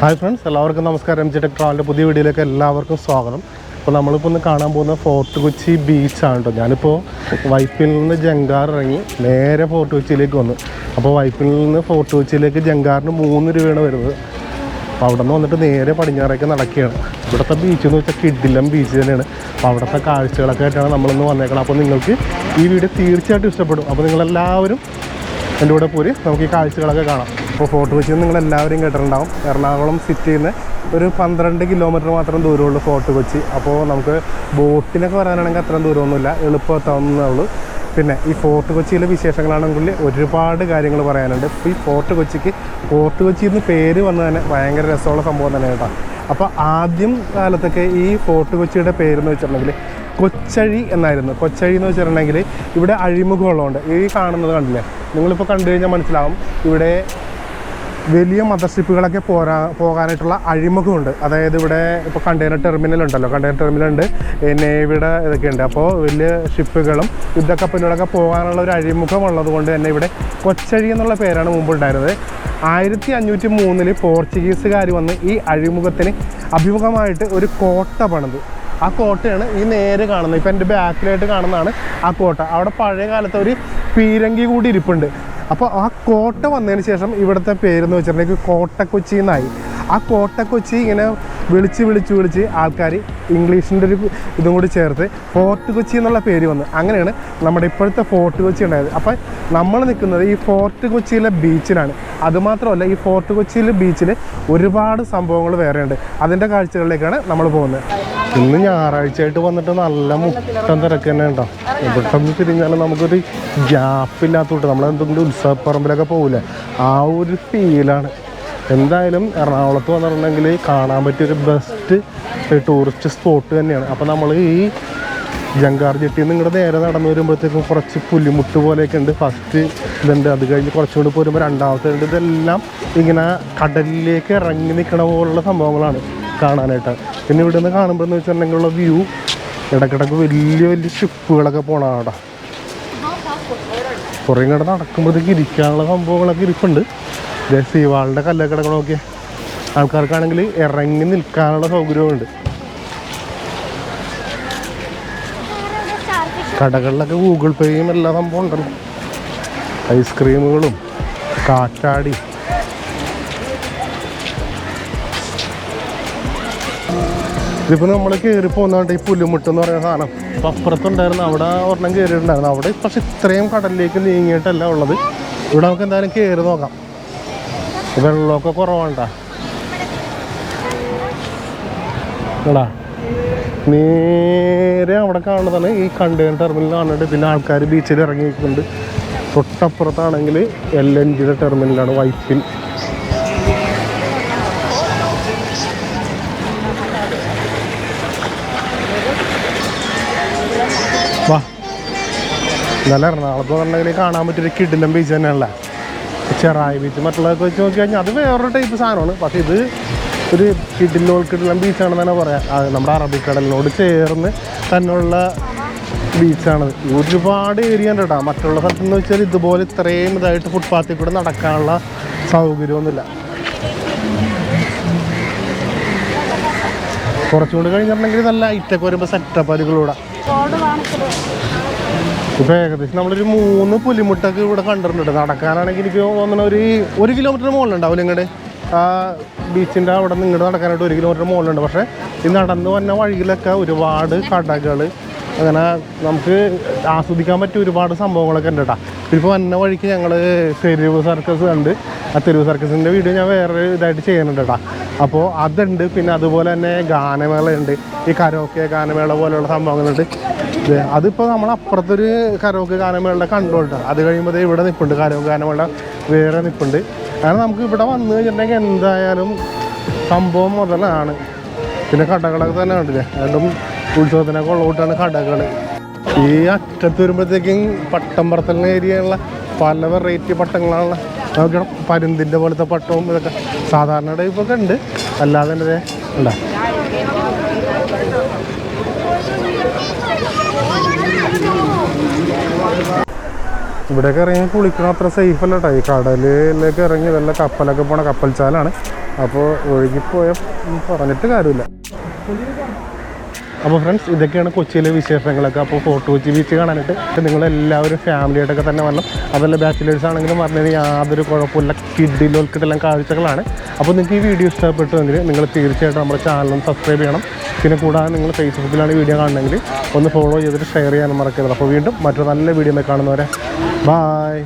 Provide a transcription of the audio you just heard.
Hi friends എല്ലാവർക്കും നമസ്കാരം. M G tech ട്രാവലിന്റെ പുതിയ വീഡിയോയിലേക്ക് എല്ലാവർക്കും സ്വാഗതം. അപ്പോൾ നമ്മളിപ്പോൾ ഒന്ന് കാണാൻ പോകുന്ന ഫോർട്ട് കൊച്ചി ബീച്ചാണ് കേട്ടോ ഞാനിപ്പോൾ വൈപ്പിൽ നിന്ന് ജങ്കാർ ഇറങ്ങി നേരെ ഫോർട്ട് കൊച്ചിയിലേക്ക് വന്നു. അപ്പോൾ വൈപ്പിൽ നിന്ന് ഫോർട്ട് കൊച്ചിയിലേക്ക് ജങ്കാറിന് മൂന്ന് രൂപയാണ് വരുന്നത്. അപ്പോൾ അവിടെ നിന്ന് വന്നിട്ട് നേരെ പടിഞ്ഞാറേക്ക് നടക്കുകയാണ്. ഇവിടുത്തെ ബീച്ച് എന്ന് വെച്ചാൽ കിഡിലം ബീച്ച് തന്നെയാണ്. അപ്പോൾ അവിടുത്തെ കാഴ്ചകളൊക്കെ ആയിട്ടാണ് നമ്മളിന്ന് വന്നേക്കണം അപ്പോൾ നിങ്ങൾക്ക് ഈ വീഡിയോ തീർച്ചയായിട്ടും ഇഷ്ടപ്പെടും. അപ്പോൾ നിങ്ങളെല്ലാവരും എന്റെ കൂടെ പോര്. നമുക്ക് ഈ കാഴ്ചകളൊക്കെ കാണാം. അപ്പോൾ ഫോർട്ട് കൊച്ചിയിൽ നിങ്ങൾ എല്ലാവരും കേട്ടിട്ടുണ്ടാവും. എറണാകുളം സിറ്റിയിൽ നിന്ന് ഒരു പന്ത്രണ്ട് കിലോമീറ്റർ മാത്രം ദൂരമുള്ളൂ ഫോർട്ട് കൊച്ചി. അപ്പോൾ നമുക്ക് ബോട്ടിനൊക്കെ വരാനാണെങ്കിൽ അത്രയും ദൂരമൊന്നുമില്ല. എളുപ്പം എത്താവുന്നതേ ഉള്ളൂ. പിന്നെ ഈ ഫോർട്ട് കൊച്ചിയിലെ വിശേഷങ്ങളാണെങ്കിൽ ഒരുപാട് കാര്യങ്ങൾ പറയാനുണ്ട്. ഈ ഫോർട്ട് കൊച്ചിക്ക് ഫോർട്ട് കൊച്ചി എന്ന് പേര് വന്ന് തന്നെ ഭയങ്കര രസമുള്ള സംഭവം തന്നെ കേട്ടോ. അപ്പോൾ ആദ്യം കാലത്തൊക്കെ ഈ ഫോർട്ട് കൊച്ചിയുടെ പേരെന്ന് വെച്ചിട്ടുണ്ടെങ്കിൽ കൊച്ചഴി എന്നായിരുന്നു. കൊച്ചഴി എന്ന് വെച്ചിട്ടുണ്ടെങ്കിൽ ഇവിടെ അഴിമുഖമുള്ളതുകൊണ്ട്. ഈ കാണുന്നത് കണ്ടില്ലേ? നിങ്ങളിപ്പോൾ കണ്ടു കഴിഞ്ഞാൽ മനസ്സിലാവും. ഇവിടെ വലിയ മദർഷിപ്പുകളൊക്കെ പോരാ പോകാനായിട്ടുള്ള അഴിമുഖമുണ്ട്. അതായത് ഇവിടെ ഇപ്പോൾ കണ്ടെയ്നർ ടെർമിനൽ ഉണ്ടല്ലോ. കണ്ടെയ്നർ ടെർമിനൽ ഉണ്ട്. നേവിയുടെ ഇതൊക്കെ ഉണ്ട് അപ്പോൾ വലിയ ഷിപ്പുകളും യുദ്ധക്കപ്പലുകളൊക്കെ പോകാനുള്ള ഒരു അഴിമുഖം ഉള്ളത് കൊണ്ട് തന്നെ ഇവിടെ കൊച്ചഴി എന്നുള്ള പേരാണ് മുമ്പ് ഉണ്ടായിരുന്നത് ആയിരത്തി അഞ്ഞൂറ്റി മൂന്നിൽ പോർച്ചുഗീസുകാർ വന്ന് ഈ അഴിമുഖത്തിന് അഭിമുഖമായിട്ട് ഒരു കോട്ട പണിത്. ആ കോട്ടയാണ് ഈ നേരെ കാണുന്നത്. ഇപ്പം എന്റെ ബാക്കിലായിട്ട് കാണുന്നതാണ് ആ കോട്ട. അവിടെ പഴയ കാലത്ത് ഒരു പീരങ്കി കൂടി ഇരിപ്പുണ്ട്. അപ്പോൾ ആ കോട്ട വന്നതിന് ശേഷം ഇവിടുത്തെ പേരെന്ന് വെച്ചിട്ടുണ്ടെങ്കിൽ കോട്ടക്കൊച്ചി എന്നായി. ആ കോട്ടക്കൊച്ചി ഇങ്ങനെ വിളിച്ച് വിളിച്ച് വിളിച്ച് ആൾക്കാർ ഇംഗ്ലീഷിന്റെ ഒരു ഇതും കൂടി ചേർത്ത് ഫോർട്ട് കൊച്ചി എന്നുള്ള പേര് വന്നു. അങ്ങനെയാണ് നമ്മുടെ ഇപ്പോഴത്തെ ഫോർട്ട് കൊച്ചി ഉണ്ടായത്. അപ്പം നമ്മൾ നിൽക്കുന്നത് ഈ ഫോർട്ട് കൊച്ചിയിലെ ബീച്ചിലാണ് അതുമാത്രമല്ല ഈ ഫോർട്ട് കൊച്ചിയിലെ ബീച്ചിൽ ഒരുപാട് സംഭവങ്ങൾ വേറെയുണ്ട്. അതിന്റെ കാഴ്ചകളിലേക്കാണ് നമ്മൾ പോകുന്നത്. ഇന്ന് ഞായറാഴ്ചയായിട്ട് വന്നിട്ട് നല്ല മുട്ടം തിരക്ക് തന്നെ ഉണ്ടോ? ഇവിടെ തിരിഞ്ഞാലും നമുക്കൊരു ഗ്യാപ്പില്ലാത്തോട്ട് നമ്മൾ എന്തെങ്കിലും ഉത്സവപ്പറമ്പിലൊക്കെ പോകില്ലേ ആ ഒരു ഫീലാണ് എന്തായാലും എറണാകുളത്ത് വന്നിട്ടുണ്ടെങ്കിൽ കാണാൻ പറ്റിയൊരു ബെസ്റ്റ് ടൂറിസ്റ്റ് സ്പോട്ട് തന്നെയാണ്. അപ്പോൾ നമ്മൾ ഈ ജങ്കാർ ജെട്ടിയിൽ നിന്ന് ഇങ്ങോട്ട് നേരെ നടന്നു വരുമ്പോഴത്തേക്കും കുറച്ച് പുലിമുട്ട് പോലെയൊക്കെ ഉണ്ട്. ഫസ്റ്റ് ഇതുണ്ട്. അത് കഴിഞ്ഞ് കുറച്ചുകൂടി പോരുമ്പോൾ രണ്ടാമത്തെ ഉണ്ട് ഇതെല്ലാം ഇങ്ങനെ കടലിലേക്ക് ഇറങ്ങി നിൽക്കണ പോലുള്ള സംഭവങ്ങളാണ്. കാണാനായിട്ട്. പിന്നെ ഇവിടെ നിന്ന് കാണുമ്പോൾ എന്ന് വെച്ചിട്ടുണ്ടെങ്കിലുള്ള വ്യൂ ഇടക്കിടക്ക് വലിയ വലിയ ഷിപ്പുകളൊക്കെ പോകണം അവിടെ കുറേ ഇങ്ങോട്ട് നടക്കുമ്പോഴത്തേക്ക് ഇരിക്കാനുള്ള സംഭവങ്ങളൊക്കെ ഇരിപ്പുണ്ട്. സീവാളിന്റെ കല്ലൊക്കെ നോക്കിയേ. ആൾക്കാർക്കാണെങ്കിൽ ഇറങ്ങി നിൽക്കാനുള്ള സൗകര്യമുണ്ട് കടകളിലൊക്കെ ഗൂഗിൾ പേയും എല്ലാ സംഭവം ഉണ്ടല്ലോ. ഐസ്ക്രീമുകളും കാറ്റാടി ഇതിപ്പോൾ നമ്മൾ കയറി പോകുന്നതുകൊണ്ട് ഈ പുല്ലുമുട്ട് എന്ന് പറയുന്ന സാധനം. അപ്പോൾ അപ്പുറത്തുണ്ടായിരുന്നു അവിടെ ഒരെണ്ണം കയറിയിട്ടുണ്ടായിരുന്നു അവിടെ പക്ഷെ ഇത്രയും കടലിലേക്ക് നീങ്ങിയിട്ടല്ല ഉള്ളത്. ഇവിടെ നമുക്ക് എന്തായാലും കയറി നോക്കാം. വെള്ളമൊക്കെ കുറവാണ്ട. എടാ നേരെ അവിടെ കാണുന്നതാണ് ഈ കണ്ടെയ്നർ ടെർമിനൽ കാണുന്നുണ്ട്. പിന്നെ ആൾക്കാർ ബീച്ചിൽ ഇറങ്ങിയിട്ടുണ്ട് തൊട്ടപ്പുറത്താണെങ്കിൽ എൽ എൻ ജിയുടെ ടെർമിനലാണ് വൈപ്പിൽ വാ. എന്നാലും എറണാകുളത്ത് പറഞ്ഞെങ്കിൽ കാണാൻ പറ്റിയൊരു കിടിലം ബീച്ച് തന്നെയാണല്ലേ? ചെറായി ബീച്ച് മറ്റുള്ളതൊക്കെ വെച്ച് നോക്കി കഴിഞ്ഞാൽ അത് വേറൊരു ടൈപ്പ് സാധനമാണ്. പക്ഷേ ഇത് ഒരു കിടിലോൾ കിടിലം ബീച്ചാണെന്ന് തന്നെ പറയാം. നമ്മുടെ അറബിക്കടലിനോട് ചേർന്ന് തന്നെയുള്ള ബീച്ചാണ് ഒരുപാട് ഏരിയ ഉണ്ട് കേട്ടോ. മറ്റുള്ള സ്ഥലത്ത് എന്ന് വെച്ചാൽ ഇതുപോലെ ഇത്രയും ഇതായിട്ട് ഫുട്പാത്തിൽ കൂടെ നടക്കാനുള്ള സൗകര്യമൊന്നുമില്ല. കുറച്ചുകൂടി കഴിഞ്ഞിട്ടുണ്ടെങ്കിൽ നല്ല ഐറ്റൊക്കെ വരുമ്പോൾ സെറ്റപ്പ് അതിലൂടെ ഇപ്പൊ ഏകദേശം നമ്മളൊരു മൂന്ന് പുലിമുട്ടൊക്കെ ഇവിടെ കണ്ടിട്ടുണ്ട്. നടക്കാനാണെങ്കിൽ എനിക്ക് തോന്നുന്ന ഒരു ഒരു കിലോമീറ്റർ മുകളിലുണ്ടാവില്ല ഇങ്ങോട്ട് ആ ബീച്ചിന്റെ അവിടെ നിന്ന് ഇങ്ങോട്ട് നടക്കാനായിട്ട് ഒരു കിലോമീറ്റർ മുകളിലുണ്ട്. പക്ഷേ ഈ നടന്നു വന്ന വഴിയിലൊക്കെ ഒരുപാട് കടകൾ അങ്ങനെ നമുക്ക് ആസ്വദിക്കാൻ പറ്റിയ ഒരുപാട് സംഭവങ്ങളൊക്കെ ഉണ്ട് കേട്ടോ ഇപ്പോൾ വന്ന വഴിക്ക് ഞങ്ങൾ തെരുവ് സർക്കസ് ഉണ്ട് ആ തെരുവ് സർക്കസിന്റെ വീഡിയോ ഞാൻ വേറെ ഇതായിട്ട് ചെയ്യുന്നുണ്ട് കേട്ടോ അപ്പോൾ അതുണ്ട്. പിന്നെ അതുപോലെ തന്നെ ഗാനമേളയുണ്ട്. ഈ കരോക്കെ ഗാനമേള പോലെയുള്ള സംഭവങ്ങളുണ്ട്. അതിപ്പോൾ നമ്മൾ അപ്പുറത്തൊരു കരോക്കെ ഗാനമേളയുടെ കണ്ടോട്ടോ അത് കഴിയുമ്പോൾ ഇവിടെ നിൽപ്പുണ്ട് കരോക്കെ ഗാനമേള വേറെ നിൽപ്പുണ്ട് കാരണം നമുക്ക് ഇവിടെ വന്നു കഴിഞ്ഞിട്ടുണ്ടെങ്കിൽ എന്തായാലും സംഭവം മുതലാണ്. പിന്നെ കടകളൊക്കെ തന്നെ കണ്ടില്ലേ? രണ്ടും ഉത്സവത്തിനൊക്കെ ഉള്ളതുകൊണ്ടാണ് കടകൾ ഈ അറ്റത്ത് വരുമ്പോഴത്തേക്കും പട്ടം പറത്തലിന് ഏരിയയുള്ള പല വെറൈറ്റി പട്ടങ്ങളാണ് നമുക്ക് പരുന്തിന്റെ പോലത്തെ പട്ടവും ഇതൊക്കെ സാധാരണ ടൈപ്പൊക്കെ ഉണ്ട്. അല്ലാതെ തന്നെ ഉണ്ടാ? ഇവിടെയൊക്കെ ഇറങ്ങി കുളിക്കണം അത്ര സേഫ് അല്ല കേട്ടോ ഈ കടലിലേക്ക് ഇറങ്ങി വല്ല കപ്പലൊക്കെ പോണ കപ്പൽച്ചാലാണ്. അപ്പോൾ ഒഴുകിപ്പോയ പറഞ്ഞിട്ട് കാര്യമില്ല. അപ്പോൾ ഫ്രണ്ട്സ് ഇതൊക്കെയാണ് കൊച്ചിയിലെ വിശേഷങ്ങളൊക്കെ. അപ്പോൾ ഫോർട്ട് കൊച്ചി ബീച്ച് കാണാനായിട്ട് നിങ്ങളെല്ലാവരും ഫാമിലിയായിട്ടൊക്കെ തന്നെ വരണം. അതല്ല ബാച്ചിലേഴ്സ് ആണെങ്കിലും പറഞ്ഞത് യാതൊരു കുഴപ്പമില്ല കിഡിലോൽക്കിട്ടെല്ലാം കാഴ്ചകളാണ്. അപ്പോൾ നിങ്ങൾക്ക് ഈ വീഡിയോ ഇഷ്ടപ്പെട്ടുവെങ്കിൽ നിങ്ങൾ തീർച്ചയായിട്ടും നമ്മുടെ ചാനലും സബ്സ്ക്രൈബ് ചെയ്യണം. പിന്നെ കൂടാതെ നിങ്ങൾ ഫേസ്ബുക്കിലാണ് വീഡിയോ കാണണമെങ്കിൽ ഒന്ന് ഫോളോ ചെയ്തിട്ട് ഷെയർ ചെയ്യാനും മറക്കരുത്. അപ്പോൾ വീണ്ടും മറ്റൊരു നല്ല വീഡിയോ കാണുന്നവരെ ബായ്